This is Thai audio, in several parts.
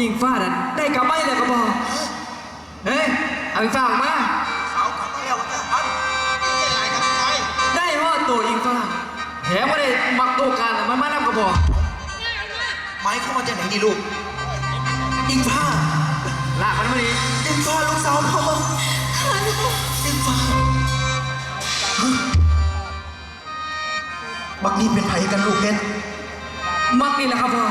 อิงฟ้านั่นได้กลับมาแล้วก็บอกเฮ้ยเอาอิงฟ้าออกมาสาวกลับมาแล้วจ้ะพันไม่ใช่ไรครับใช่ได้ว่าตัวอิงฟ้าแถมไม่ได้มักตัวการน่ะมันมานำกระบอกไม้เข้ามาจากไหนนี่ลูกอิงฟ้าลากมันมาดิอิงฟ้าลูกสาวพ่ออิงฟ้าฮะบักนี่เป็นไผกันลูกเพชรมักนี่แหละครับพ่อ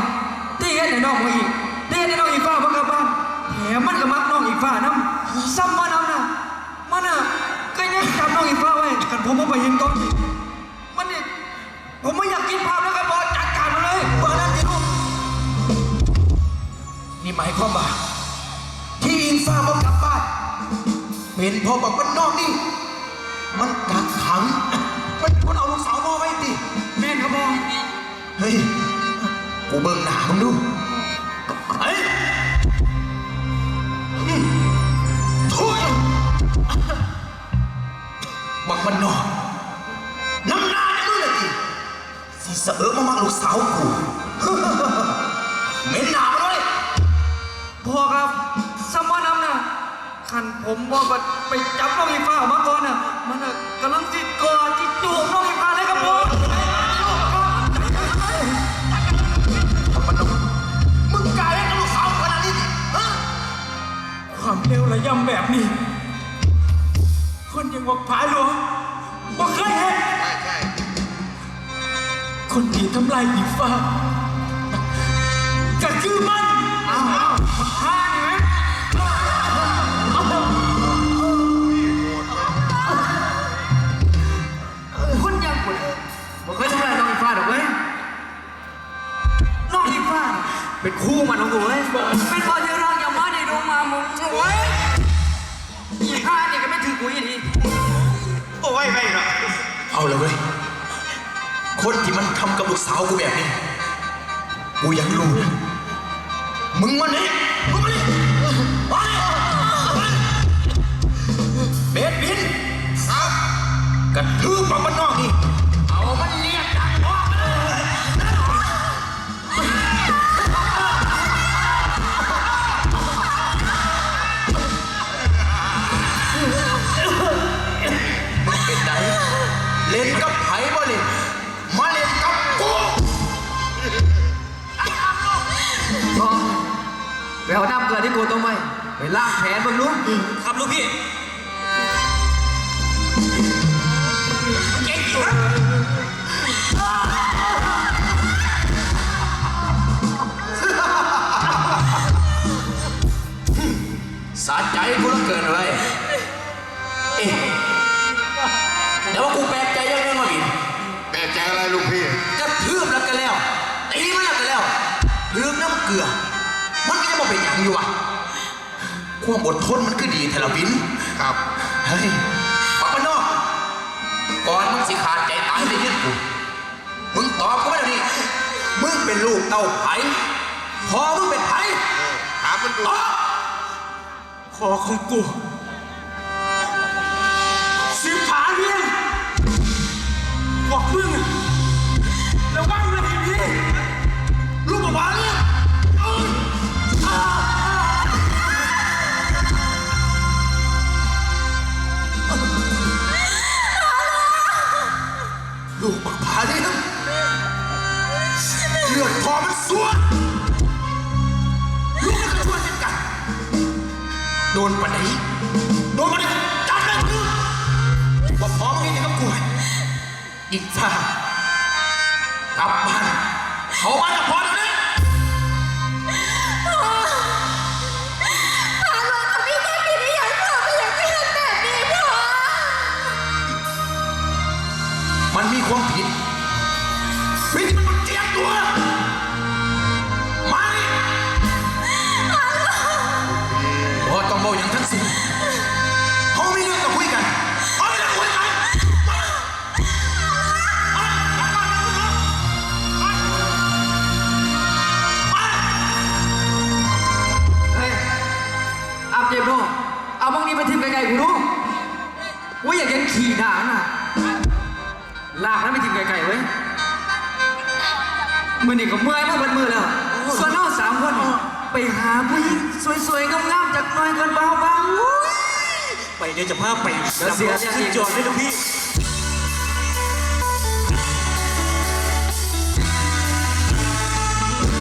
ที่เห็นในน้องมาอีกที่เห็ นในน้องอิงฟ้าเพิ่งกลับบ้านแถมมันก็มักน้องอิงฟ้านำซ้ำมานำนะมันน่ะก็ยังจับน้องอิงฟ้าไว้กันผมเอาไปเห็นก่อนมันนี่ผมไม่อยากกินภาพแล้วครับพ่อจัดการมันเลยเบอร์นั้นสิลูกนี่หมายความว่าที่อิงฟ้าบ่กลับบ้านเป็นเพอบักมันนอกนี่มันกักขัง มันเป็นคนเอาลูกสาวพ่อไว้ดิแม่นครับพ่อเฮ้ย กูเบิ่งหน้ามึงดู บักมันนอกน้ำหนาเนี่ยมึงเลยดิสิเสอมามักลูกสาวกูเหม็นหนามาเลยพ่อครับซ้ำมาน้ำนะขันผมว่าไปจับน้องอิงฟ้าออกมาก่อนน่ะมันน่ะกำลังจิตกอดจิตจูบน้องอิงฟ้าเลยครับพ่อมันนอกมึงกลายเป็นลูกสาวขนาดนี้ดิฮะความเร็วระยำแบบนี้ คนยังบอกผาหลวง คนที่ทำลายหญิงฟ้าก็คือมันอ้าวอ้าวฆ่านี่ไหมคนอยังคนบอกเคยทำลายน้องอิงฟ้าหรอกเว้ยน้องอิงฟ้า เป็นคู่มันของกูเว้ยเป็นบอลที่รักอย่ามาในดวงมามึงเว้ยอีห้านี่ก็ไม่ถือกูอีกทีโอ้ยไม่หรอกเอาเลยเว้ย คนที่มันทำกับลูกสาวกูแบบนี้ กูอยากรู้นะมึงมาเนี่ยมึงมาเนี่ยมาเนี่ยเบสบินครับกระทืบมันมันนอกนี่ เอาน้ำเกลือที่กูต้มไว้ไปล้างแผลมึงลูกครับลูกพี่เก่งอยู่นะสะใจกูเหลือเกินเลยเอ๊ะเดี๋ยวว่ากูแปลกใจยังไงวะบินแปลกใจอะไรลูกพี่กระทืบแล้วกันแล้วตีมันแล้วกันแล้วลืมน้ำเกลือมันก็ยังมา เป็นอย่างอยู่อะความอดทนมันคือดีแต่ละวิน ครับ เฮ้ยปักมันนอก ก่อนมึงสิขาดใจตายเลยยึดกู มึงตอบกูไม่ได้ดิมึงเป็นลูกเต้าไผ่พอมึงเป็นไผ่ถามมันดู ตอบพอของกู ลูกบักผาเนี่ยเลือดคอมันสวนลูกมันก็ชวนเช่นกัน โดนปันไหนโดนปันไหนจัดเลยคือว่าพร้อมนี่จะกับกูอีกฟ้ากลับบ้านเขาบ้านกับพ่อ มันมีความผิดผิดที่มันมันเจียมตัวมาดิพอต้องบอกอย่างทั้งสิ้นเขามีเรื่องจะคุยกันเอาไปเลยคุยกันมามามามาเฮ้ยอาบเจ็บดูเอาพวกนี้ไปทิ้งไกลๆกูดูว่าอยากเห็นขี่ด่าน่ะ ลากนั้นไปทิ้งไกลๆเว้ยมือนี่ก็เมื่อยมากเป็นมือแล้วส่วนน้องสามคนนี่ไปหาผู้หญิงสวยๆงามๆจากหน้อยก่อนเบาๆ ไปเดี๋ยวจะพาไปเดี๋ยวเสียเรียกอีกจอดเลยลูกพี่เ